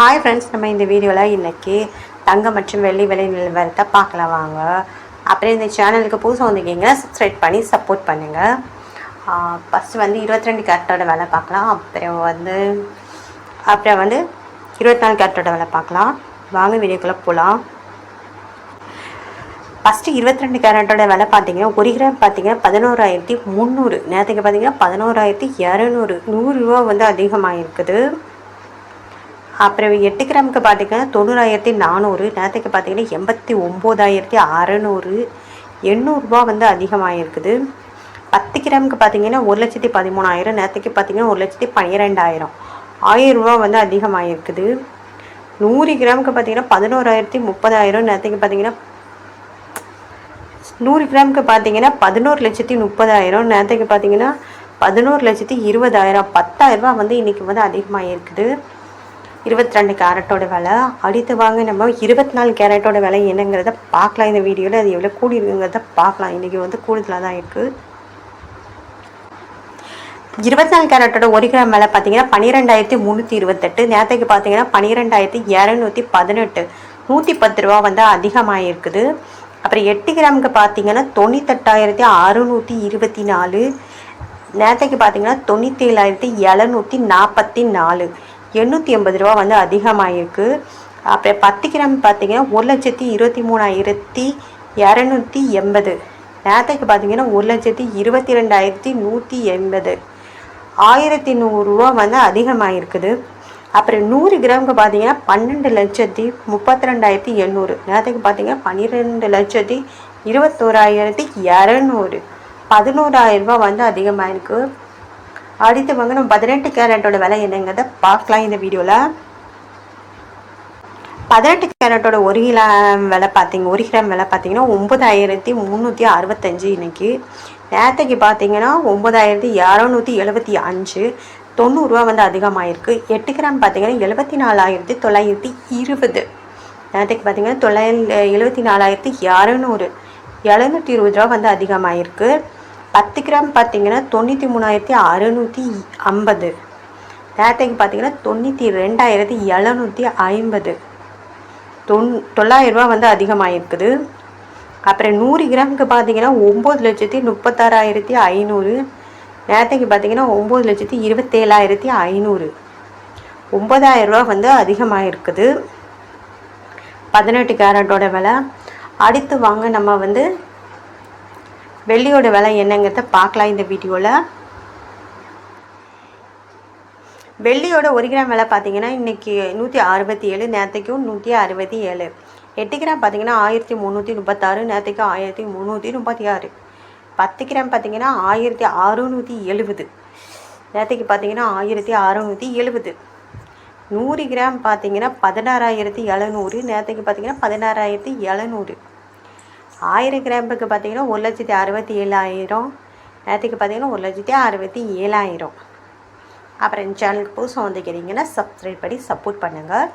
Hi friends நம்ம இந்த வீடியோவில் இன்றைக்கி தங்கம் மற்றும் வெள்ளி விலை நிலவரத்தை பார்க்கலாம் வாங்க. அப்புறம் இந்த சேனலுக்கு புதுசாக வந்திருக்கீங்கன்னா சப்ஸ்கிரைப் பண்ணி சப்போர்ட் பண்ணுங்கள் ஃபஸ்ட்டு வந்து இருபத்தி ரெண்டு கேரட்டோட விலை பார்க்கலாம். அப்புறம் வந்து அப்புறம் வந்து இருபத்தி நாலு கேரட்டோட விலை பார்க்கலாம். வாங்க வீடியோக்குள்ளே போகலாம் ஃபஸ்ட்டு இருபத்தி ரெண்டு கேரட்டோட விலை பார்த்தீங்கன்னா ஒரு கிராம் பார்த்தீங்கன்னா பதினோராயிரத்தி முந்நூறு. நேரத்துக்கு பார்த்தீங்கன்னா பதினோராயிரத்தி இரநூறு. நூறுரூவா வந்து அதிகமாக இருக்குது அப்புறம் எட்டு கிராமுக்கு பார்த்தீங்கன்னா தொண்ணூறாயிரத்தி நானூறு நேற்றுக்கு பார்த்தீங்கன்னா எண்பத்தி ஒம்போதாயிரத்தி அறநூறு எண்ணூறுரூபா வந்து அதிகமாக இருக்குது பத்து கிராமுக்கு பார்த்தீங்கன்னா ஒரு லட்சத்தி பதிமூணாயிரம் நேற்றுக்கு பார்த்தீங்கன்னா ஒரு லட்சத்தி பன்னிரெண்டாயிரம். ஆயிரம் ரூபா வந்து அதிகமாக இருக்குது நூறு கிராமுக்கு பார்த்தீங்கன்னா பதினோராயிரத்தி முப்பதாயிரம் நேற்றுக்கு பார்த்தீங்கன்னா நூறு கிராமுக்கு பார்த்தீங்கன்னா பதினோரு லட்சத்தி முப்பதாயிரம் நேற்றுக்கு பார்த்தீங்கன்னா பதினோரு லட்சத்தி இருபதாயிரம். பத்தாயிரரூபா வந்து இன்றைக்கி வந்து அதிகமாக இருக்குது இருபத்தி ரெண்டு கேரட்டோட விலை. அடுத்து வாங்க நம்ம இருபத்தி நாலு கேரட்டோட விலை என்னங்கிறத பார்க்கலாம். இந்த வீடியோவில் அது எவ்வளோ கூடி இருக்குங்கிறத பார்க்கலாம். இன்றைக்கி வந்து கூடுதலாக தான் இருக்குது இருபத்தி நாலு கேரட்டோட ஒரு கிராம் விலை பார்த்தீங்கன்னா பன்னிரெண்டாயிரத்தி முந்நூற்றி இருபத்தெட்டு. நேரத்துக்கு பார்த்தீங்கன்னா பன்னிரெண்டாயிரத்தி இரநூத்தி பதினெட்டு. நூற்றி பத்து ரூபா வந்து அதிகமாக இருக்குது அப்புறம் எட்டு கிராமுக்கு பார்த்தீங்கன்னா தொண்ணூத்தெட்டாயிரத்தி அறுநூற்றி இருபத்தி நாலு. நேரத்துக்கு பார்த்தீங்கன்னா தொண்ணூற்றி ஏழாயிரத்தி எழுநூற்றி நாற்பத்தி நாலு. எண்ணூற்றி எண்பது ரூபா வந்து அதிகமாகிருக்கு அப்புறம் பத்து கிராம் பார்த்திங்கன்னா ஒரு லட்சத்தி இருபத்தி மூணாயிரத்தி இரநூத்தி எண்பது. நேரத்துக்கு பார்த்தீங்கன்னா ஒரு லட்சத்தி இருபத்தி ரெண்டாயிரத்தி நூற்றி எண்பது. ஆயிரத்தி நூறுரூவா வந்து அதிகமாகிருக்குது அப்புறம் நூறு கிராமுக்கு பார்த்தீங்கன்னா பன்னெண்டு லட்சத்தி முப்பத்தி ரெண்டாயிரத்தி எண்ணூறு. நேரத்துக்கு பார்த்தீங்கன்னா பன்னிரெண்டு லட்சத்தி இருபத்தோராயிரத்தி இரநூறு. பதினோராயிரம் வந்து அதிகமாக இருக்குது அடுத்து வாங்க நம்ம பதினெட்டு கேரட்டோட விலை என்னங்கிறத பார்க்கலாம் இந்த வீடியோவில் பதினெட்டு கேரட்டோட ஒரு கிலோ விலை பார்த்தீங்க ஒரு கிராம் விலை பார்த்தீங்கன்னா ஒம்பதாயிரத்தி முந்நூற்றி அறுபத்தஞ்சு இன்னைக்கு. நேற்றுக்கு பார்த்தீங்கன்னா ஒம்பதாயிரத்தி இரநூத்தி எழுபத்தி அஞ்சு. தொண்ணூறுரூவா வந்து அதிகமாகிருக்கு எட்டு கிராம் பார்த்தீங்கன்னா எழுபத்தி நாலாயிரத்தி தொள்ளாயிரத்தி இருபது. நேற்றுக்கு பார்த்தீங்கன்னா தொள்ளாயிர எழுபத்தி நாலாயிரத்தி இரநூறு. எழுநூற்றி இருபது ரூபா வந்து அதிகமாகிருக்கு பத்து கிராம் பார்த்தீங்கன்னா தொண்ணூற்றி மூணாயிரத்தி அறுநூற்றி ஐம்பது. நேரத்துக்கு பார்த்தீங்கன்னா தொண்ணூற்றி ரெண்டாயிரத்தி எழுநூற்றி ஐம்பது. தொன் தொள்ளாயிரரூபா வந்து அதிகமாக இருக்குது அப்புறம் நூறு கிராமுக்கு பார்த்தீங்கன்னா ஒம்பது லட்சத்தி முப்பத்தாறாயிரத்தி ஐநூறு. நேரத்துக்கு பார்த்தீங்கன்னா ஒம்பது லட்சத்தி இருபத்தேழாயிரத்தி ஐநூறு. ஒம்பதாயிரரூபா வந்து அதிகமாக இருக்குது பதினெட்டு கேரட்டோட விலை. அடுத்து வாங்க நம்ம வந்து வெள்ளியோட விலை என்னங்கிறத பார்க்கலாம் இந்த வீடியோவில் வெள்ளியோட ஒரு கிராம் விலை பார்த்தீங்கன்னா இன்றைக்கி நூற்றி அறுபத்தி ஏழு நேரத்துக்கும் நூற்றி அறுபத்தி ஏழு எட்டு கிராம் பார்த்தீங்கன்னா ஆயிரத்தி முந்நூற்றி முப்பத்தாறு நேரத்துக்கு ஆயிரத்தி முந்நூற்றி முப்பத்தி ஆறு பத்து கிராம் பார்த்தீங்கன்னா ஆயிரத்தி அறுநூற்றி எழுபது. நேற்றுக்கு பார்த்தீங்கன்னா ஆயிரத்தி அறுநூற்றி எழுபது. நூறு கிராம் பார்த்தீங்கன்னா பதினாறாயிரத்தி எழுநூறு. நேற்றுக்கு பார்த்தீங்கன்னா பதினாறாயிரத்தி எழுநூறு. ஆயிரம் கிராமுக்கு பார்த்தீங்கன்னா ஒரு லட்சத்தி அறுபத்தி ஏழாயிரம் நேரத்துக்கு பார்த்தீங்கன்னா ஒரு லட்சத்தி அறுபத்தி ஏழாயிரம் அப்புறம் சேனலுக்கு புதுசாக வந்துக்கிறீங்கன்னா சப்ஸ்கிரைப் பண்ணி சப்போர்ட் பண்ணுங்கள்